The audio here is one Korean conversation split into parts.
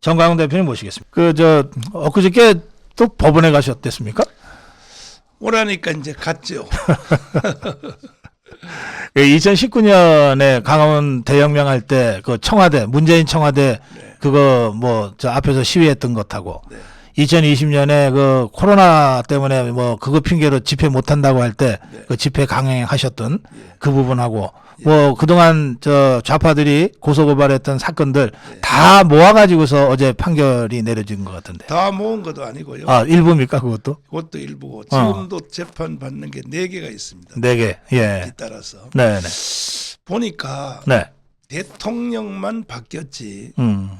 정광훈 대표님 모시겠습니다. 그 저 엊그저께 또 법원에 가셨댔습니까? 오라니까 이제 갔죠. 2019년에 강화문 대혁명 할 때 그 청와대 문재인 청와대 네. 그거 뭐 저 앞에서 시위했던 것하고 네. 2020년에 그 코로나 때문에 뭐 그거 핑계로 집회 못 한다고 할때 네. 그 집회 강행하셨던 예. 그 부분하고 뭐 그동안 저 좌파들이 고소 고발했던 사건들 네. 다 모아 가지고서 어제 판결이 내려진 것 같은데. 다 모은 것도 아니고요. 아, 일부입니까 그것도? 그것도 일부고 지금도 재판 받는 게 네 개가 있습니다. 네 개. 예. 뒤따라서 네, 네. 보니까 네. 대통령만 바뀌었지 음.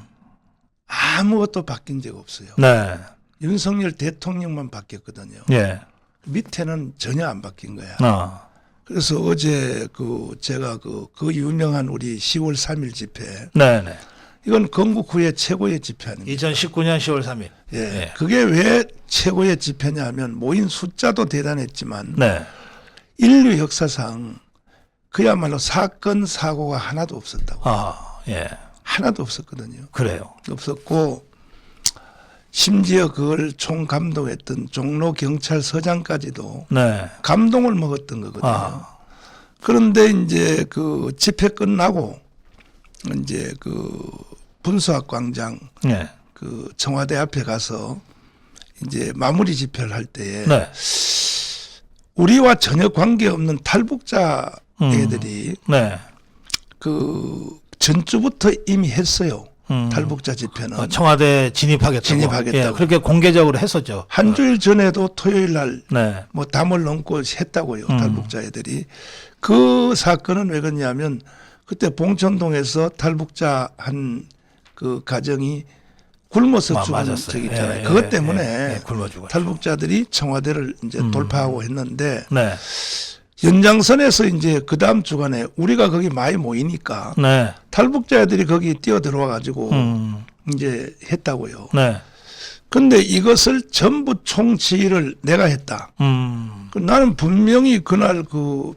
아무것도 바뀐 적 없어요. 네. 윤석열 대통령만 바뀌었거든요. 예. 밑에는 전혀 안 바뀐 거야. 어. 그래서 어제 그 제가 그, 그 유명한 우리 10월 3일 집회 네, 네. 이건 건국 후에 최고의 집회 아닙니까? 2019년 10월 3일. 예. 예. 그게 왜 최고의 집회냐 하면 모인 숫자도 대단했지만 네. 인류 역사상 그야말로 사건 사고가 하나도 없었다고. 아, 예. 하나도 없었거든요. 그래요. 없었고 심지어 그걸 총감독했던 종로 경찰서장까지도 네. 감동을 먹었던 거거든요. 아. 그런데 이제 그 집회 끝나고 이제 그 분수학 광장 예. 그 청와대 앞에 가서 이제 마무리 집회를 할 때에 네. 우리와 전혀 관계없는 탈북자 음. 애들이 네. 그 전주부터 이미 했어요. 음. 탈북자 집회는 어, 청와대 진입하겠다고. 진입하겠다고. 예, 그렇게 공개적으로 했었죠. 한 주일 전에도 토요일 날 네. 뭐 담을 넘고 했다고요. 음. 탈북자 애들이 그 사건은 왜 그러냐면 그때 봉천동에서 탈북자 한 그 가정이 굶어서 아, 죽은 맞았어요. 적이 있잖아요. 예, 그것 예, 때문에 예, 예, 굶어 죽었죠. 탈북자들이 청와대를 이제 음. 돌파하고 했는데 네. 연장선에서 이제 그 다음 주간에 우리가 거기 많이 모이니까 네. 탈북자들이 거기 뛰어 들어와 가지고 음. 이제 했다고요. 네. 근데 이것을 전부 총지휘를 내가 했다. 음. 그 나는 분명히 그날 그,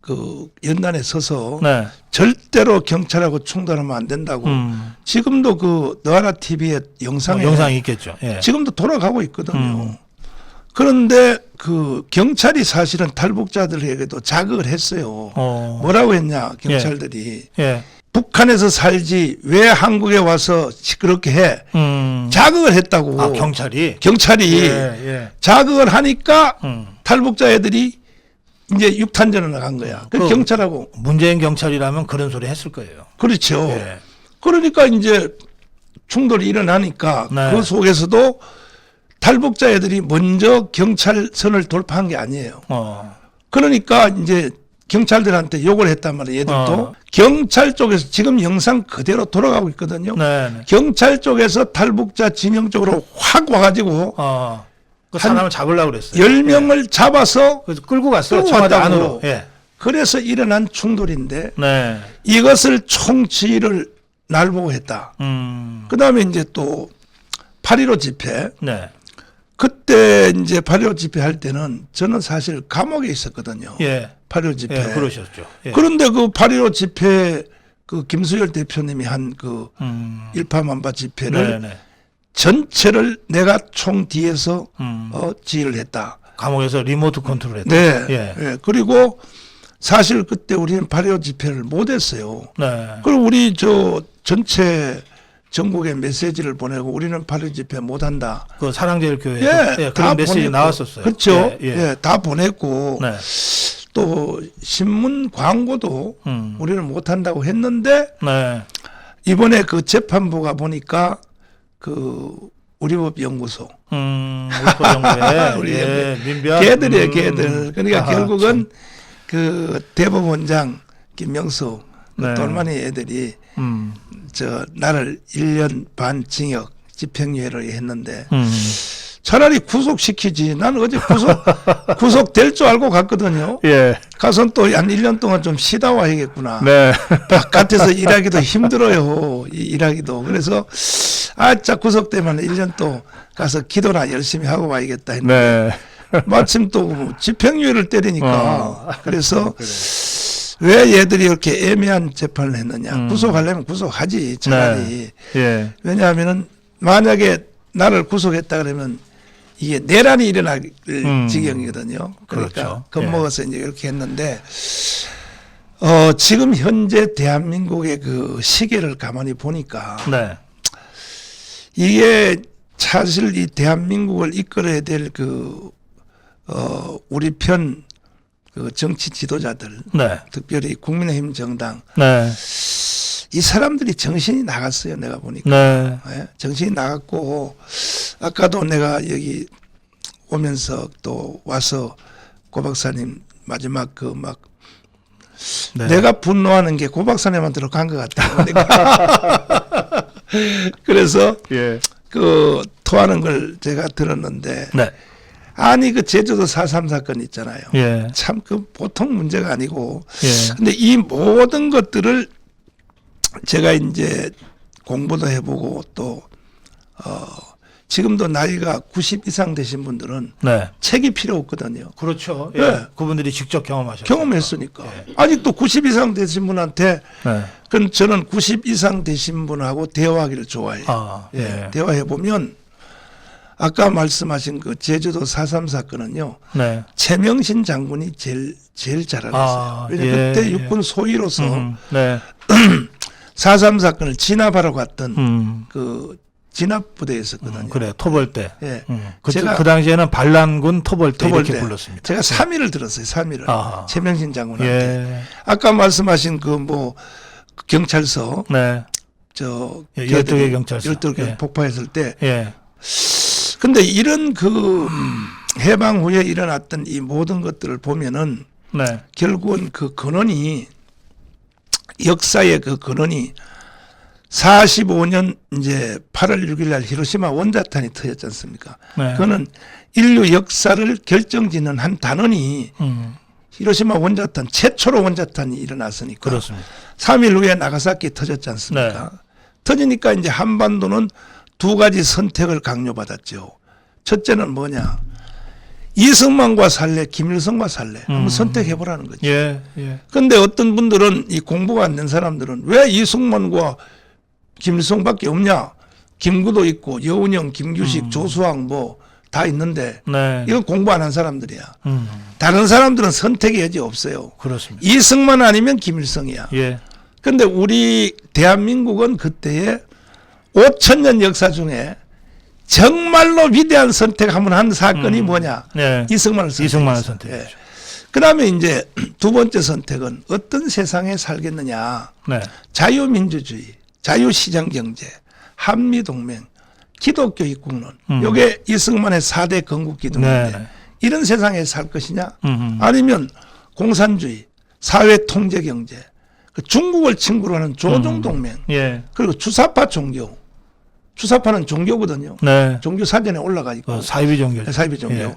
그 연단에 서서 네. 절대로 경찰하고 충돌하면 안 된다고. 음. 지금도 그 너하라 TV에 영상에 뭐 영상이 있겠죠. 예. 지금도 돌아가고 있거든요. 음. 그런데 그 경찰이 사실은 탈북자들에게도 자극을 했어요. 어. 뭐라고 했냐 경찰들이 예. 북한에서 살지 왜 한국에 와서 시끄럽게 해 음. 자극을 했다고 아, 경찰이 경찰이 예, 예. 자극을 하니까 음. 탈북자 애들이 이제 육탄전을 나간 거야. 그 그- 경찰하고 문재인 경찰이라면 그런 소리 했을 거예요. 그렇죠. 예. 그러니까 이제 충돌이 일어나니까 네. 그 속에서도 탈북자 애들이 먼저 경찰선을 돌파한 게 아니에요. 어. 그러니까 이제 경찰들한테 욕을 했단 말이에요. 얘들도 어. 경찰 쪽에서 지금 영상 그대로 돌아가고 있거든요. 네. 네. 경찰 쪽에서 탈북자 진영 쪽으로 확 와가지고 어. 그한 사람을 잡으려고 그랬어요. 열 명을 잡아서 그래서 끌고 갔어요. 끌고 청와대. 안으로. 예. 그래서 일어난 충돌인데 네. 이것을 총지휘를 날 보고 했다. 음. 그 다음에 이제 또8.15 집회. 네. 그때 이제 8.15 집회 할 때는 저는 사실 감옥에 있었거든요. 예. 8.15 집회. 예, 그러셨죠. 예. 그런데 그 8.15 집회 그 김수열 대표님이 한그 음. 일파만파 집회를 네, 네. 전체를 내가 총 뒤에서 음. 어, 지휘를 했다. 감옥에서 리모트 컨트롤 했다. 네. 예. 예. 그리고 사실 그때 우리는 8.15 집회를 못 했어요. 네. 그리고 우리 저 전체 전국에 메시지를 보내고 우리는 8.15 집회 못 한다. 그 사랑제일교회 예, 예, 다 그런 메시지 보냈고. 나왔었어요. 그렇죠. 예. 예, 예. 다 보냈고 네. 또 신문 광고도 음. 우리는 못 한다고 했는데 네. 이번에 그 재판부가 보니까 그 우리법 연구소 음. 울포정부에 우리 예, 민변 걔들이에요, 음. 걔들. 그러니까 아하, 결국은 그 대법원장 김명수 그 네. 똘마니 애들이 참. 음. 저 나를 1년 반 징역 집행유예를 했는데 음. 차라리 구속시키지. 난 어제 구속 구속될 줄 알고 갔거든요. 예. 가서 또한 1년 동안 좀 쉬다 와야겠구나. 네. 바깥에서 일하기도 힘들어요. 이- 일하기도. 그래서 아짜 구속되면 1년 또 가서 기도나 열심히 하고 와야겠다 했는데 네. 마침 또 집행유예를 때리니까 어. 그래서 왜 얘들이 이렇게 애매한 재판을 했느냐. 음. 구속하려면 구속하지 차라리. 예. 왜냐하면은 만약에 나를 구속했다 그러면 이게 내란이 일어날 음. 지경이거든요. 그러니까 그렇죠. 겁먹어서 이제 이렇게 했는데 어 지금 현재 대한민국의 그 시계를 가만히 보니까 네. 이게 사실 이 대한민국을 이끌어야 될 그 어 우리 편 그 정치 지도자들 네. 특별히 국민의힘 정당 네. 이 사람들이 정신이 나갔어요 내가 보니까 네. 예, 정신이 나갔고 아까도 내가 여기 오면서 또 와서 고 박사님 마지막 그막 네. 내가 분노하는 게 고 박사님한테로 간 것 같다 그래서 예. 그 토하는 걸 제가 들었는데 네. 아니 그 제주도 4.3 사건 있잖아요 예. 참 그 보통 문제가 아니고 예. 근데 이 모든 것들을 제가 이제 공부도 해보고 또, 어, 지금도 나이가 90 이상 되신 분들은 네. 책이 필요 없거든요. 그렇죠. 예. 예. 그분들이 직접 경험하셨죠. 경험했으니까. 아직도 90 이상 되신 분한테, 네. 그건 저는 90 이상 되신 분하고 대화하기를 좋아해요. 아, 예. 예. 대화해 보면, 아까 말씀하신 그 제주도 4.3 사건은요, 네. 최명신 장군이 제일, 제일 잘 알았어요. 아, 왜냐면 예, 그때 예. 육군 소위로서 음, 네. 4.3 사건을 진압하러 갔던 음. 그 진압 부대에 있었거든요. 음, 그래. 토벌대. 예. 음. 그, 제가 그 당시에는 반란군 토벌대 토벌대. 이렇게 불렀습니다. 제가 3위를 들었어요. 3위를. 아하. 최명신 장군한테. 예. 아까 말씀하신 그 뭐 경찰서 네. 저 예, 12개 경찰서. 12개 예. 폭파했을 때 예. 근데 이런 그 해방 후에 일어났던 이 모든 것들을 보면은 네. 결국은 그 근원이 역사의 그 근원이 45년 이제 8월 6일 날 히로시마 원자탄이 터졌지 않습니까? 네. 그거는 인류 역사를 결정짓는 한 단원이 음. 히로시마 원자탄 최초로 원자탄이 일어났으니까 그렇습니다. 3일 후에 나가사키 터졌지 않습니까? 네. 터지니까 이제 한반도는 두 가지 선택을 강요받았죠. 첫째는 뭐냐? 이승만과 살래, 김일성과 살래. 한번 음. 선택해 보라는 거죠. 예. 예. 근데 어떤 분들은 이 공부가 안 된 사람들은 왜 이승만과 김일성밖에 없냐? 김구도 있고 여운형, 김규식, 조수왕 뭐 다 있는데 음. 네. 이건 공부 안 한 사람들이야. 음. 다른 사람들은 선택의 여지 없어요. 그렇습니다. 이승만 아니면 김일성이야. 예. 근데 우리 대한민국은 그때의 5천 년 역사 중에 정말로 위대한 선택 한번 한 사건이 뭐냐? 네. 이승만을 선택했어요. 이승만을 선택했죠. 예. 그다음에 이제 두 번째 선택은 어떤 세상에 살겠느냐? 네. 자유민주주의, 자유시장 경제, 한미 동맹, 기독교 입국론. 음. 요게 이승만의 4대 건국 기둥인데 네. 이런 세상에 살 것이냐? 음. 아니면 공산주의, 사회 통제 경제, 그 중국을 친구로 하는 조종 동맹, 예. 그리고 주사파 종교. 주사파는 종교거든요. 네. 종교 사전에 올라가 있고 그 사이비 종교. 사이비 종교. 예.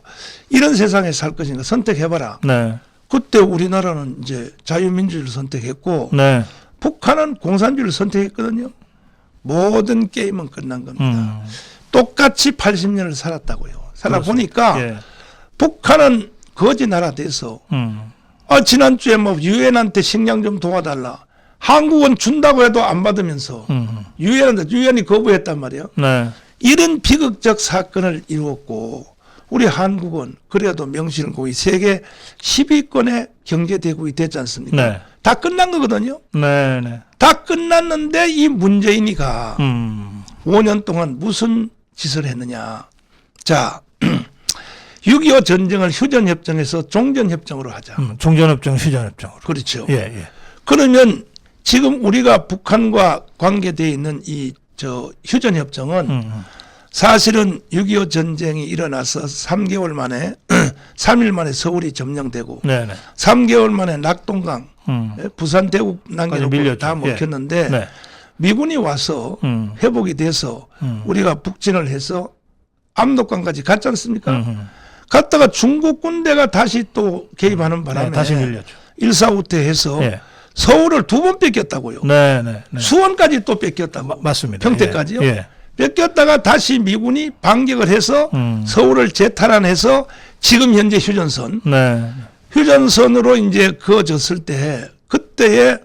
이런 세상에 살 것인가 선택해봐라. 네. 그때 우리나라는 이제 자유민주주의를 선택했고 네. 북한은 공산주의를 선택했거든요. 모든 게임은 끝난 겁니다. 음. 똑같이 80년을 살았다고요. 살아보니까 예. 북한은 거지 나라 돼서 음. 아, 지난주에 뭐 유엔한테 식량 좀 도와달라. 한국은 준다고 해도 안 받으면서 음. 유엔한테 유엔이 거부했단 말이에요. 네. 이런 비극적 사건을 이루었고 우리 한국은 그래도 명실공히 세계 10위권의 경제대국이 됐지 않습니까? 네. 다 끝난 거거든요. 네. 네. 다 끝났는데 이 문재인이가 음. 5년 동안 무슨 짓을 했느냐. 자, 6.25 전쟁을 휴전협정에서 종전협정으로 하자. 음. 종전협정, 휴전협정으로. 그렇죠. 예. 예. 그러면 지금 우리가 북한과 관계되어 있는 이 저 휴전 협정은 음. 사실은 6.25 전쟁이 일어나서 3개월 만에 3일 만에 서울이 점령되고 네. 네. 3개월 만에 낙동강 음. 예, 부산 대구 난기로 밀렸죠. 다 예. 먹혔는데 네. 미군이 와서 음. 회복이 돼서 음. 우리가 북진을 해서 압록강까지 갔지 않습니까? 음. 갔다가 중국 군대가 다시 또 개입하는 바람에 네, 다시 밀렸죠. 일사후퇴해서 예. 서울을 두 번 뺏겼다고요. 네. 네. 네. 수원까지 또 뺏겼다고. 마- 맞습니다. 평택까지요. 예. 예. 뺏겼다가 다시 미군이 반격을 해서 음. 서울을 재탈환해서 지금 현재 휴전선 네. 휴전선으로 이제 그어졌을 때 그때에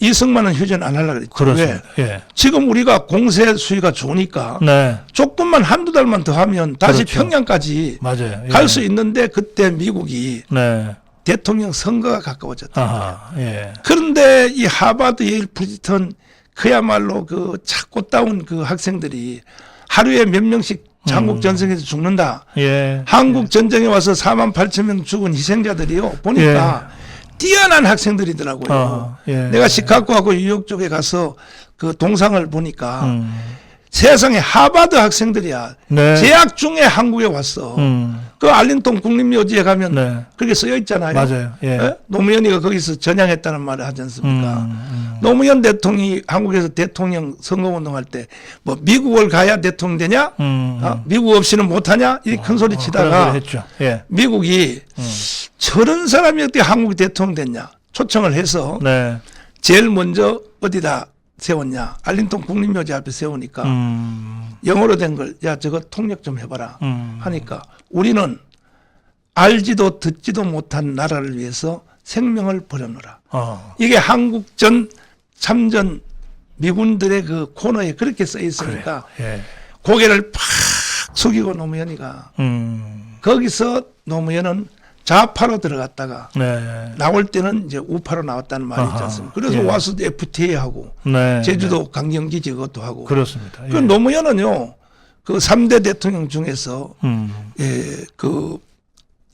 이승만은 휴전 안 하려고 그랬죠. 그렇습니다. 왜? 예. 지금 우리가 공세 수위가 좋으니까 네. 조금만 한두 달만 더 하면 다시 그렇죠. 평양까지 맞아요. 예. 갈 수 있는데 그때 미국이 네. 대통령 선거가 가까워졌다. 아하. 예. 그런데 이 하버드, 예일, 프리스턴 그야말로 그 찾고따운 그 학생들이 하루에 몇 명씩 한국 음. 전쟁에서 죽는다. 예. 한국 전쟁에 와서 4만 8천 명 죽은 희생자들이요. 보니까 뛰어난 학생들이더라고요. 어, 예. 내가 시카고하고 뉴욕 쪽에 가서 그 동상을 보니까 음. 세상에 하버드 학생들이야. 네. 재학 중에 한국에 왔어. 음. 그 알링턴 국립묘지에 가면 네. 그렇게 쓰여 있잖아요. 맞아요. 예. 예? 노무현이가 거기서 전향했다는 말을 하지 않습니까? 음, 음. 노무현 대통령이 한국에서 대통령 선거운동할 때 뭐 미국을 가야 대통령 되냐? 음. 어? 미국 없이는 못하냐? 이큰 소리 어, 그런 치다가 소리 했죠. 예. 미국이 음. 저런 사람이 어떻게 한국 대통령 됐냐? 초청을 해서 네. 제일 먼저 어디다 세웠냐? 알링턴 국립묘지 앞에 세우니까 음. 영어로 된 걸 야 저거 통역 좀 해봐라 음. 하니까 우리는 알지도 듣지도 못한 나라를 위해서 생명을 버려놓으라. 어. 이게 한국 전 참전 미군들의 그 코너에 그렇게 써 있으니까 예. 고개를 팍 숙이고 노무현이가 음. 거기서 노무현은 좌파로 들어갔다가 네. 나올 때는 이제 우파로 나왔다는 말이 있지. 않습니까? 그래서 예. 와서 FTA 하고 네. 제주도 강경기지 그것도 하고. 그렇습니다. 그 예. 노무현은요, 그 3대 대통령 중에서, 음. 예, 그,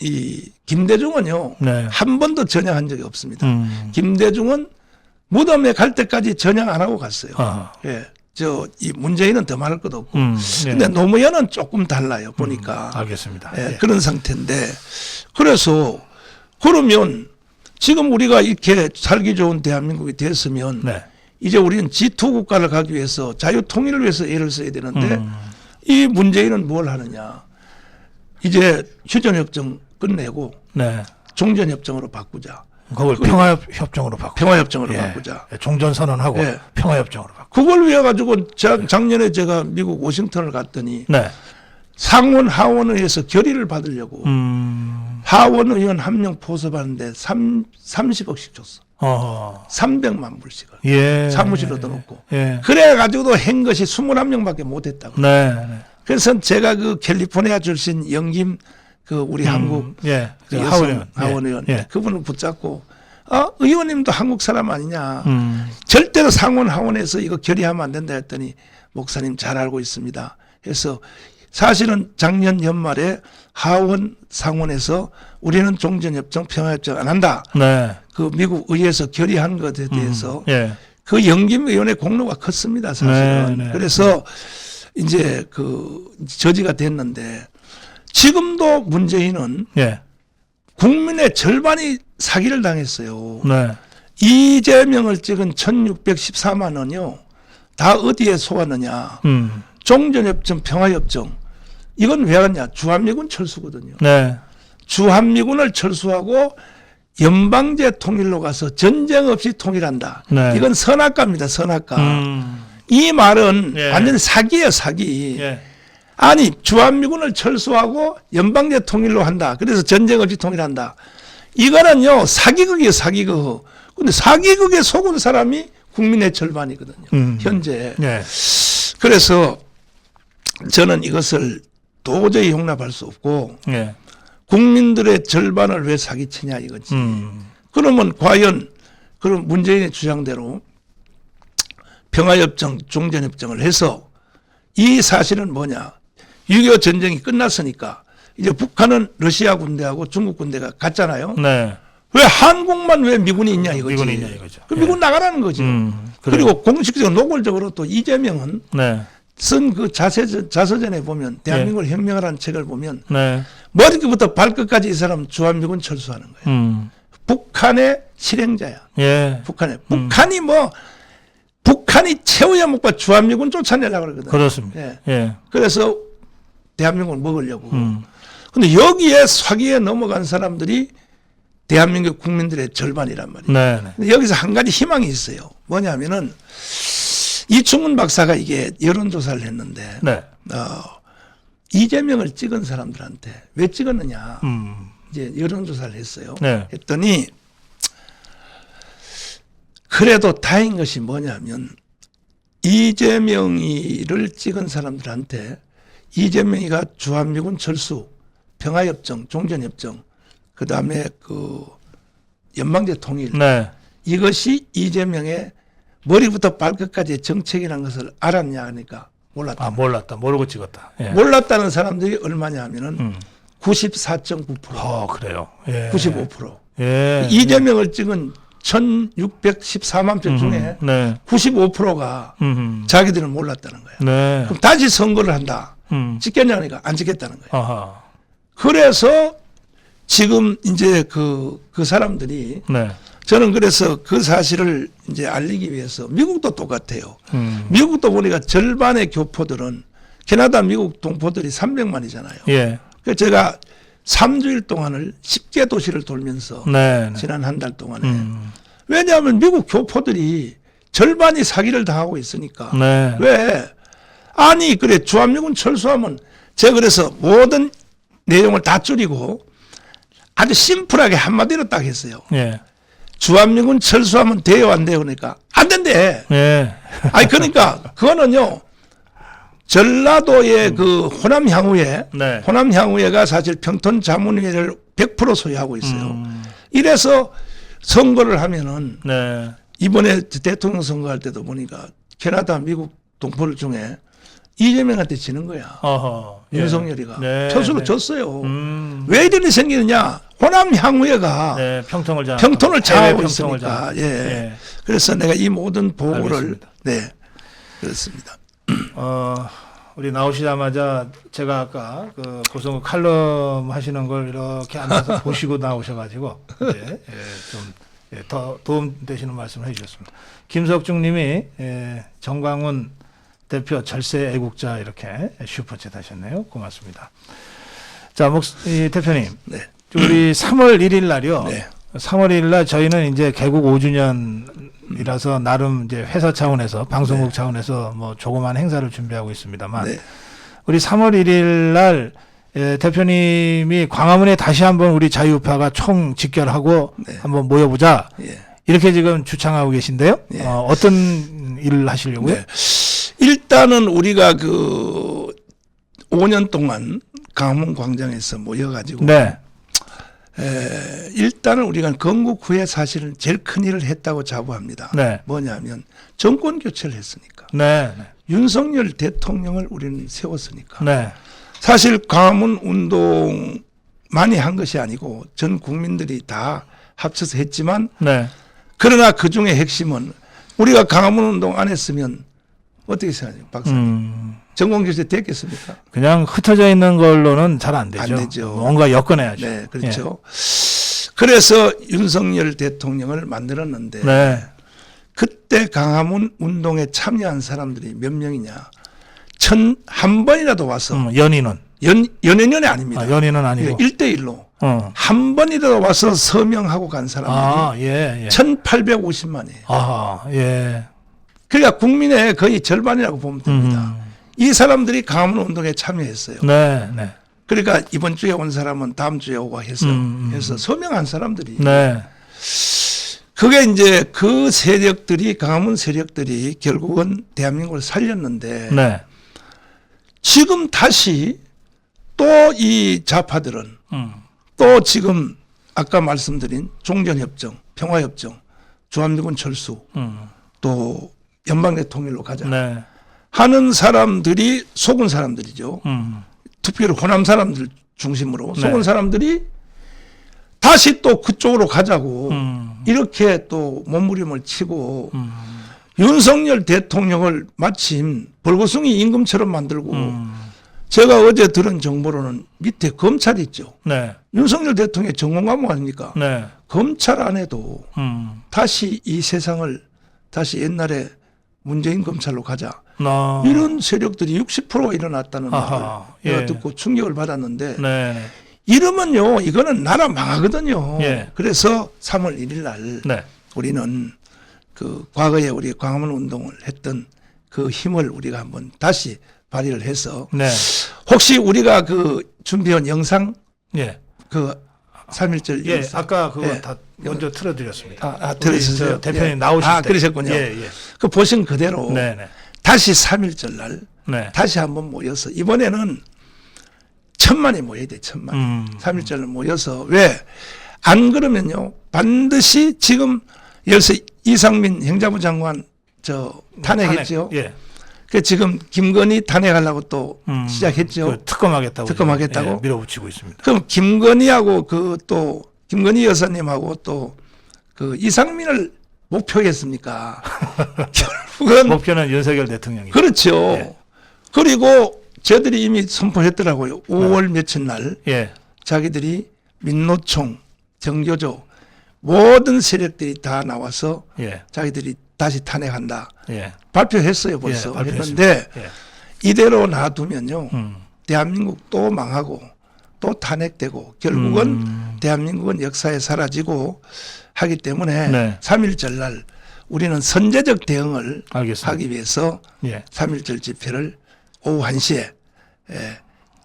이, 김대중은요, 네. 한 번도 전향한 적이 없습니다. 음. 김대중은 무덤에 갈 때까지 전향 안 하고 갔어요. 아하. 예. 저, 이 문재인은 더 말할 것도 없고. 음. 예. 근데 노무현은 조금 달라요, 보니까. 알겠습니다. 예, 예. 그런 상태인데. 그래서, 그러면 지금 우리가 이렇게 살기 좋은 대한민국이 됐으면 네. 이제 우리는 G2 국가를 가기 위해서 자유 통일을 위해서 애를 써야 되는데 음. 이 문재인은 뭘 하느냐. 이제 휴전협정 끝내고 네. 종전협정으로 바꾸자. 그걸 평화협정으로 바꾸고. 평화협정으로 예. 바꾸자. 종전 선언하고 예. 평화협정으로 바꾸고. 그걸 위해 가지고 자- 작년에 제가 미국 워싱턴을 갔더니 네. 상원 하원의회에서 결의를 받으려고 음. 하원 의원 한 명 포섭하는데 3, 30억씩 줬어. 어. 300만 불씩을. 예. 사무실 얻어놓고. 예. 그래 가지고도 한 것이 21명밖에 못 했다고. 네. 네. 그래서 제가 그 캘리포니아 출신 영김 그 우리 한국 예. 그 하원의원. 하원 의원 예. 그분을 붙잡고 아 의원님도 한국 사람 아니냐 음. 절대로 상원 하원에서 이거 결의하면 안 된다 했더니 목사님 잘 알고 있습니다 해서 사실은 작년 연말에 하원 상원에서 우리는 종전협정 평화협정 안 한다 네. 그 미국 의회에서 결의한 것에 대해서 예. 그 영김 의원의 공로가 컸습니다 사실은 네, 네. 그래서 이제 그 저지가 됐는데 지금도 문재인은 예. 국민의 절반이 사기를 당했어요. 네. 이재명을 찍은 1614만 원이요. 다 어디에 속았느냐. 음. 종전협정, 평화협정. 이건 왜 하냐. 주한미군 철수거든요. 네. 주한미군을 철수하고 연방제 통일로 가서 전쟁 없이 통일한다. 네. 이건 선악가입니다. 선악가. 음. 이 말은 예. 완전 사기예요. 사기. 예. 아니 주한미군을 철수하고 연방제 통일로 한다. 그래서 전쟁 없이 통일한다. 이거는요 사기극이에요 사기극. 근데 사기극에 속은 사람이 국민의 절반이거든요. 음. 현재. 예. 그래서 저는 이것을 도저히 용납할 수 없고 예. 국민들의 절반을 왜 사기치냐 이거지. 음. 그러면 과연 그럼 문재인의 주장대로 평화협정, 종전협정을 해서 이 사실은 뭐냐. 6.25 전쟁이 끝났으니까 이제 북한은 러시아 군대하고 중국 군대가 갔잖아요. 네. 왜 한국만 왜 미군이 있냐 이거지. 미군이 있냐 이거죠. 그 예. 미군 나가라는 거죠. 음. 그리고 공식적으로 노골적으로 또 이재명은 네. 쓴그 자세, 자서전에 보면 대한민국을 혁명하라는 책을 보면 네. 머리부터 발끝까지 이 사람 주한미군 철수하는 거예요. 음. 북한의 실행자야. 예. 북한에 북한이 뭐 북한이 최후의 목표 주한미군 쫓아내려고 그러거든. 그렇습니다. 예. 예. 그래서 대한민국을 먹으려고. 음. 근데 여기에 사기에 넘어간 사람들이 대한민국 국민들의 절반이란 말이에요. 네. 네. 여기서 한 가지 희망이 있어요. 뭐냐면은 이충훈 박사가 이게 여론조사를 했는데 네. 어, 이재명을 찍은 사람들한테 왜 찍었느냐 음. 이제 여론조사를 했어요. 네. 했더니 그래도 다행인 것이 뭐냐면 이재명이를 찍은 사람들한테 이재명이가 주한미군 철수, 평화협정, 종전협정, 그 다음에 그 연방제 통일 네. 이것이 이재명의 머리부터 발끝까지의 정책이라는 것을 알았냐 하니까 몰랐다. 아 몰랐다. 모르고 찍었다. 예. 몰랐다는 사람들이 얼마냐 하면은 음. 94.9%, 어 그래요. 예. 95%. 예. 이재명을 찍은 1614만 표 중에 네. 95%가 음. 자기들은 몰랐다는 거야. 네. 그럼 다시 선거를 한다. 음. 찍겠냐니까 안 찍겠다는 거야. 아하. 그래서 지금 이제 그, 그 사람들이 네. 저는 그래서 그 사실을 이제 알리기 위해서 미국도 똑같아요. 음. 미국도 보니까 절반의 교포들은 캐나다, 미국 동포들이 300만이잖아요. 예. 그래서 제가 3주일 동안을 10개 도시를 돌면서 네. 네. 지난 한 달 동안에 음. 왜냐하면 미국 교포들이 절반이 사기를 당하고 있으니까 네. 왜 아니 그래 주한미군 철수하면 제가 그래서 모든 내용을 다 줄이고 아주 심플하게 한마디로 딱 했어요. 예. 주한미군 철수하면 돼요 안 돼요 그러니까 안 된대. 예. 아니 그러니까 그거는요 전라도의 그 호남 향후에 네. 호남 향후회가 사실 평촌 자문회를 100% 소유하고 있어요. 음. 이래서 선거를 하면은 네. 이번에 대통령 선거할 때도 보니까 캐나다, 미국 동포들 중에 이재명한테 지는 거야. 어허. 예. 윤석열이가 네, 표수로 네. 졌어요. 음. 왜 이런 일이 생기느냐? 호남 향후회가 네. 평통을 장. 평ton을 해외 장하고 평통을 있으니까. 장. 예. 예. 그래서 내가 이 모든 보고를 알겠습니다. 네 그렇습니다. 어, 우리 나오시자마자 제가 아까 그 고성우 칼럼 하시는 걸 이렇게 앉아서 보시고 나오셔가지고 이제 예, 좀 예, 더 도움 되시는 말씀을 해주셨습니다. 김석중 님이 예, 정광훈 대표 절세 애국자 이렇게 슈퍼챗 하셨네요. 고맙습니다. 자, 목, 이 대표님. 네. 우리 3월 1일 날이요. 네. 3월 1일 날 저희는 이제 개국 5주년이라서 나름 이제 회사 차원에서 방송국 차원에서 뭐 조그만 행사를 준비하고 있습니다만 네. 우리 3월 1일 날 예, 대표님이 광화문에 다시 한번 우리 자유파가 총 직결하고 네. 한번 모여보자 예. 이렇게 지금 주창하고 계신데요. 예. 어, 어떤 일을 하시려고요? 네. 일단은 우리가 그 5년 동안 강문 광장에서 모여가지고 네. 에, 일단은 우리가 건국 후에 사실은 제일 큰 일을 했다고 자부합니다. 네. 뭐냐면 정권 교체를 했으니까 네. 윤석열 대통령을 우리는 세웠으니까 네. 사실 광화문 운동 많이 한 것이 아니고 전 국민들이 다 합쳐서 했지만 네. 그러나 그 중에 핵심은 우리가 강화문 운동 안 했으면 어떻게 생각해요, 박사님? 음, 정권 교체 됐겠습니까? 그냥 흩어져 있는 걸로는 잘 안 되죠. 안 되죠. 뭔가 엮어내야죠. 네, 그렇죠. 그래서 윤석열 대통령을 만들었는데 예. 네. 그때 강화문 운동에 참여한 사람들이 몇 명이냐? 천 한 번이라도 와서 음, 연인은 연 연연연이 아닙니다. 아, 연인은 아니고. 일대일로 어. 한 번이라도 와서 서명하고 간 사람들이 아, 예, 예. 1,850만이에요. 아, 예. 그러니까 국민의 거의 절반이라고 보면 됩니다. 음. 이 사람들이 강화문 운동에 참여했어요. 네, 네. 그러니까 이번 주에 온 사람은 다음 주에 오고 해서 음, 음. 해서 서명한 사람들이 네. 그게 이제 그 세력들이 강화문 세력들이 결국은 대한민국을 살렸는데 네. 지금 다시 또 이 좌파들은 음. 또 지금 아까 말씀드린 종전협정, 평화협정, 주한미군 철수, 음. 또 연방 대 통일로 가자 네. 하는 사람들이 속은 사람들이죠. 음. 특별히 호남 사람들 중심으로 네. 속은 사람들이 다시 또 그쪽으로 가자고 음. 이렇게 또 몸부림을 치고 음. 윤석열 대통령을 마침 벌거숭이 임금처럼 만들고 음. 제가 어제 들은 정보로는 밑에 검찰이 있죠. 네. 윤석열 대통령의 전공 과목 아닙니까? 네. 검찰 안에도 음. 다시 이 세상을 다시 옛날에 문재인 검찰로 가자. 나. 이런 세력들이 60%가 일어났다는 말을 내가 예. 듣고 충격을 받았는데 네. 네. 이러면요 이거는 나라 망하거든요. 예. 그래서 3월 1일 날 네. 우리는 그 과거에 우리 광화문 운동을 했던 그 힘을 우리가 한번 다시 발휘를 해서 네. 혹시 우리가 그 준비한 영상 예. 그 3.1절 예, 아까 그거 예. 다 먼저 틀어드렸습니다. 아, 아 들으셨어요? 저 대표님 예. 나오실 아, 때. 그러셨군요. 예, 예. 그 보신 그대로 네, 네. 다시 3.1절 날 네. 다시 한번 모여서 이번에는 천만이 모여야 돼 천만 음. 3.1절로 모여서 왜 안 그러면요 반드시 지금 여기서 이상민 행자부 장관 저 탄핵했죠. 탄핵, 예. 그 지금 김건희 탄핵하려고 또 음, 시작했죠. 그 특검하겠다고. 특검하겠다고? 예, 밀어붙이고 있습니다. 그럼 김건희하고 그 또 김건희 여사님하고 또 그 이상민을 목표겠습니까? 결국은 목표는 윤석열 대통령이. 그렇죠. 예. 그리고 저들이 이미 선포했더라고요. 5월 며칠 날 예. 자기들이 민노총, 정교조 모든 세력들이 다 나와서 예. 자기들이 다시 탄핵한다. 예. 발표했어요 벌써 예. 했는데 예. 이대로 놔두면요 음. 대한민국 또 망하고 또 탄핵되고 결국은 음. 대한민국은 역사에 사라지고 하기 때문에 네. 3.1절 날 우리는 선제적 대응을 알겠습니다. 하기 위해서 예. 3.1절 집회를 오후 1시에 예,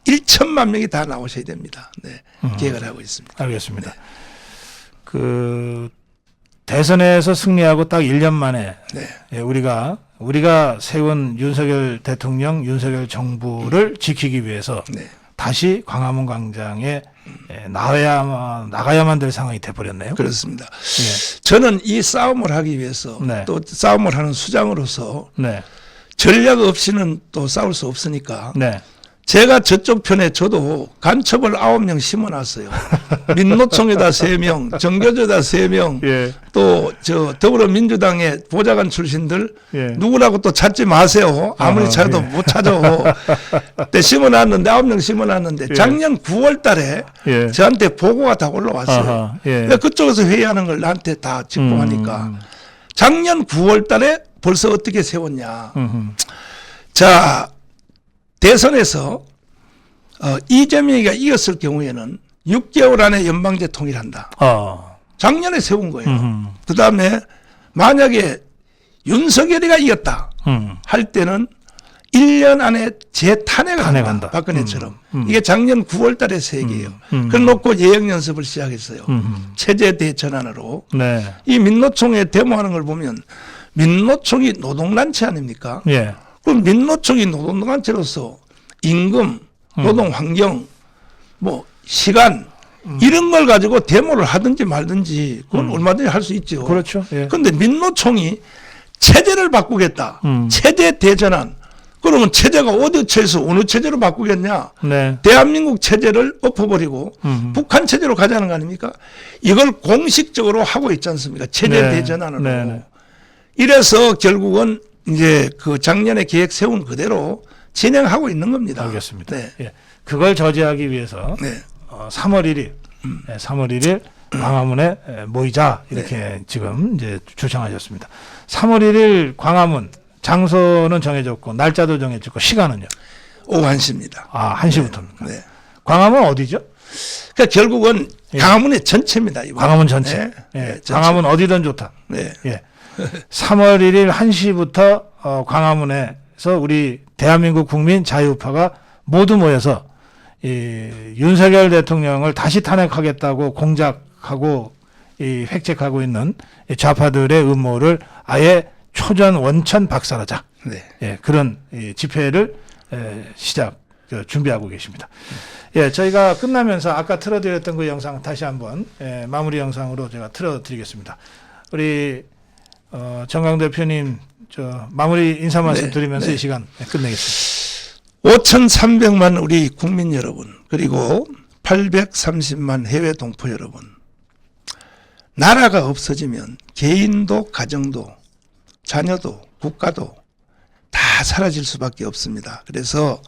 1천만 명이 다 나오셔야 됩니다. 네, 음. 계획을 하고 있습니다. 알겠습니다. 그 대선에서 승리하고 딱 1년 만에 네. 예, 우리가 우리가 세운 윤석열 대통령, 윤석열 정부를 지키기 위해서 네. 다시 광화문 광장에 예, 나와야만 나가야만 될 상황이 돼 버렸네요. 그렇습니다. 예. 저는 이 싸움을 하기 위해서 네. 또 싸움을 하는 수장으로서 네, 전략 없이는 또 싸울 수 없으니까 네, 제가 저쪽 편에 저도 간첩을 아홉 명 심어놨어요. 민노총에다 세 명, 정교조에다 세 명, 예, 또저 더불어민주당의 보좌관 출신들 예. 누구라고 또 찾지 마세요. 아무리 아하, 찾아도 예. 못 찾아. 때 심어놨는데 아홉 명 심어놨는데 예. 작년 9월달에 예. 저한테 보고가 다 올라왔어요. 예. 그쪽에서 회의하는 걸 나한테 다 직보하니까 음. 작년 9월달에 벌써 어떻게 세웠냐. 음흠. 자 대선에서 어, 이재명이가 이겼을 경우에는 6개월 안에 연방제 통일한다. 어, 작년에 세운 거예요. 그 다음에 만약에 윤석열이가 이겼다 음, 할 때는 1년 안에 재탄핵을 탄핵한다. 한다. 박근혜처럼. 음, 음. 이게 작년 9월 달에 세 얘기예요. 음. 그래 놓고 예행 연습을 시작했어요. 음. 체제 대전환으로. 네, 이 민노총에 데모하는 걸 보면 민노총이 노동단체 아닙니까? 예, 그럼 민노총이 노동단체로서 임금, 음. 노동 환경, 뭐 시간 이런 걸 가지고 데모를 하든지 말든지 그건 얼마든지 할 수 있죠. 음. 그렇죠. 예. 근데 민노총이 체제를 바꾸겠다. 음. 체제 대전환. 그러면 체제가 어디 체에서 어느 체제로 바꾸겠냐? 네, 대한민국 체제를 엎어버리고 음. 북한 체제로 가자는 거 아닙니까? 이걸 공식적으로 하고 있지 않습니까? 체제 네. 대전환으로. 네, 네. 이래서 결국은 이제 그 작년에 계획 세운 그대로 진행하고 있는 겁니다. 알겠습니다. 네. 예. 그걸 저지하기 위해서 네. 어, 3월 1일, 음. 예, 3월 1일 광화문에 에, 모이자 이렇게 네. 지금 이제 주장하셨습니다. 3월 1일 광화문 장소는 정해졌고 날짜도 정해졌고 시간은요. 오후 1시입니다. 아, 1시부터입니다. 네. 광화문 어디죠? 그러니까 결국은 예. 광화문의 전체입니다. 이번. 광화문 전체. 네. 예, 네, 전체. 광화문 어디든 좋다. 네. 예. 3월 1일 1시부터 어, 광화문에서 우리 대한민국 국민 자유파가 모두 모여서 이 윤석열 대통령을 다시 탄핵하겠다고 공작하고 이 획책하고 있는 이 좌파들의 음모를 아예 초전 원천 박살하자. 네. 예, 그런 이 집회를 에, 시작 그, 준비하고 계십니다. 예, 저희가 끝나면서 아까 틀어드렸던 그 영상 다시 한번 예, 마무리 영상으로 제가 틀어드리겠습니다. 우리 어, 정강 대표님 저 마무리 인사 말씀 네, 드리면서 네. 이 시간 예, 끝내겠습니다. 5,300만 우리 국민 여러분, 그리고 830만 해외 동포 여러분. 나라가 없어지면 개인도 가정도 자녀도 국가도 다 사라질 수밖에 없습니다. 그래서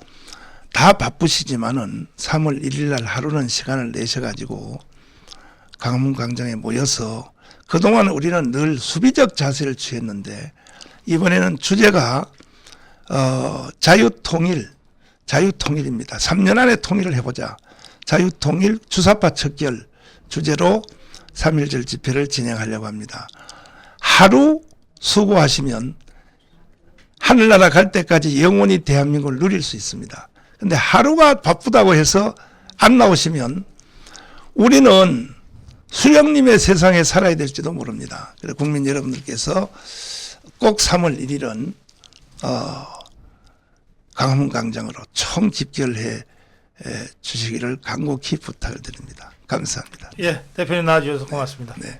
다 바쁘시지만은 3월 1일 날 하루는 시간을 내셔 가지고 강문 광장에 모여서 그동안 우리는 늘 수비적 자세를 취했는데 이번에는 주제가 어, 자유통일, 자유통일입니다. 3년 안에 통일을 해보자. 자유통일 주사파 척결 주제로 3.1절 집회를 진행하려고 합니다. 하루 수고하시면 하늘나라 갈 때까지 영원히 대한민국을 누릴 수 있습니다. 근데 하루가 바쁘다고 해서 안 나오시면 우리는 수령님의 세상에 살아야 될지도 모릅니다. 그래서 국민 여러분들께서 꼭 3월 1일은 어, 강화문 광장으로 총 집결해 에, 주시기를 간곡히 부탁을 드립니다. 감사합니다. 예, 대표님 나와주셔서 고맙습니다. 네.